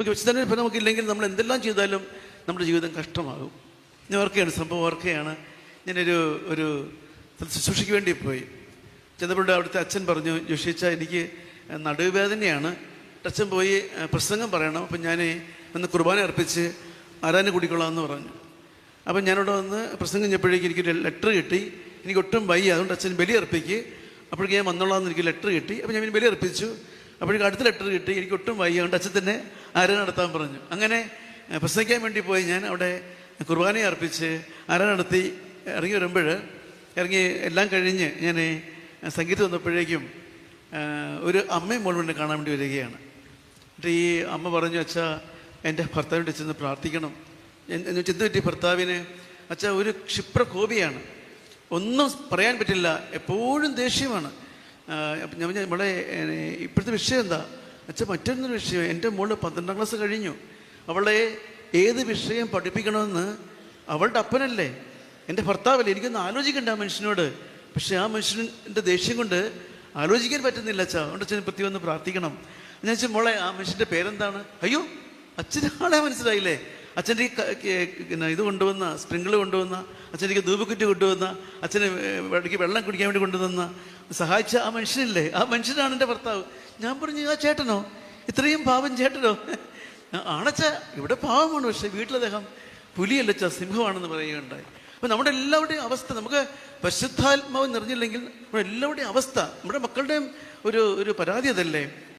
നമുക്ക് വിശുദ്ധനെ നമുക്ക് ഇല്ലെങ്കിൽ നമ്മൾ എന്തെല്ലാം ചെയ്താലും നമ്മുടെ ജീവിതം കഷ്ടമാകും. ഞാൻ ഓർക്കുകയാണ് സംഭവം ഓർക്കുകയാണ്. ഞാനൊരു ഒരു ശുശ്രൂഷയ്ക്ക് വേണ്ടി പോയി. ചെന്നപ്പോഴും അവിടുത്തെ അച്ഛൻ പറഞ്ഞു ജോഷിച്ച എനിക്ക് നടുവേദനയാണ്. അച്ഛൻ പോയി പ്രസംഗം പറയണം. അപ്പം ഞാൻ ഒന്ന് കുർബാന അർപ്പിച്ച് ആരാധന കുടിക്കൊള്ളാമെന്ന് പറഞ്ഞു. അപ്പം ഞാനിവിടെ വന്ന് പ്രസംഗം കഴിഞ്ഞപ്പോഴേക്കും എനിക്കൊരു ലെറ്റർ കിട്ടി. എനിക്ക് ഒട്ടും വയ്യ. അതുകൊണ്ട് അച്ഛൻ ബലി അർപ്പിക്ക്. അപ്പോഴേക്കും ഞാൻ വന്നോളാമെന്ന് എനിക്ക് ലെറ്റർ കിട്ടി. അപ്പം ഞാൻ ബലി അർപ്പിച്ചു. അപ്പോഴേക്കും അടുത്ത ലെറ്റർ കിട്ടി. എനിക്ക് ഒട്ടും വയ്യ. അച്ഛൻ തന്നെ ആരാധന നടത്താൻ പറഞ്ഞു. അങ്ങനെ പ്രസംഗിക്കാൻ വേണ്ടി പോയി. ഞാൻ അവിടെ കുർബാനയെ അർപ്പിച്ച് ആരാധന നടത്തി ഇറങ്ങി വരുമ്പോൾ ഇറങ്ങി എല്ലാം കഴിഞ്ഞ് ഞാൻ സംഗീതം വന്നപ്പോഴേക്കും ഒരു അമ്മയും മോളും കാണാൻ വേണ്ടി വരികയാണ്. എന്നിട്ട് ഈ അമ്മ പറഞ്ഞു അച്ഛാ എന്റെ ഭർത്താവിന്റെ ചെന്ന് പ്രാർത്ഥിക്കണം. എന്ന് എന്ന് വെച്ചാൽ എന്ത് പറ്റി ഭർത്താവിന് അച്ഛാ ഒരു ക്ഷിപ്ര ക്ഷിപ്രകോപിയാണ്. ഒന്നും പറയാൻ പറ്റില്ല. എപ്പോഴും ദേഷ്യമാണ്. ഞാൻ മോളെ ഇപ്പോഴത്തെ വിഷയം എന്താ? അച്ഛൻ മറ്റൊന്നൊരു വിഷയം എന്റെ മോൾ പന്ത്രണ്ടാം ക്ലാസ് കഴിഞ്ഞു. അവളെ ഏത് വിഷയം പഠിപ്പിക്കണമെന്ന് അവളുടെ അപ്പനല്ലേ? എന്റെ ഭർത്താവല്ലേ? എനിക്കൊന്ന് ആലോചിക്കണ്ട ആ മനുഷ്യനോട്. പക്ഷേ ആ മനുഷ്യന്റെ ദേഷ്യം കൊണ്ട് ആലോചിക്കാൻ പറ്റുന്നില്ല അച്ഛാ. അതുകൊണ്ട് അച്ഛൻ പ്രത്യേകം ഒന്ന് പ്രാർത്ഥിക്കണം. ഞാൻ വെച്ചാൽ മോളെ ആ മനുഷ്യന്റെ പേരെന്താണ്? അയ്യോ അച്ഛനാളെ മനസ്സിലായില്ലേ? അച്ഛന്റെ പിന്നെ ഇത് കൊണ്ടുവന്ന സ്പ്രിങ്കിൾ കൊണ്ടുവന്ന അച്ഛന്റെ ധൂപക്കുറ്റി കൊണ്ടുവന്ന അച്ഛന് വെള്ളം കുടിക്കാൻ വേണ്ടി കൊണ്ടുവന്ന സഹായിച്ച ആ മനുഷ്യനില്ലേ? ആ മനുഷ്യനാണ് എന്റെ ഭർത്താവ്. ഞാൻ പറഞ്ഞു ആ ചേട്ടനോ? ഇത്രയും പാവം ചേട്ടനോ? ആണച്ച ഇവിടെ പാവമാണ് പക്ഷെ വീട്ടിലദ്ദേഹം പുലിയല്ലച്ച സിംഹമാണെന്ന് പറയുകയുണ്ടായി. അപ്പൊ നമ്മുടെ എല്ലാവരുടെയും അവസ്ഥ നമുക്ക് പരിശുദ്ധാത്മാവ് നിറഞ്ഞില്ലെങ്കിൽ നമ്മുടെ എല്ലാവരുടെയും അവസ്ഥ നമ്മുടെ മക്കളുടെയും ഒരു ഒരു പരാതി അതല്ലേ?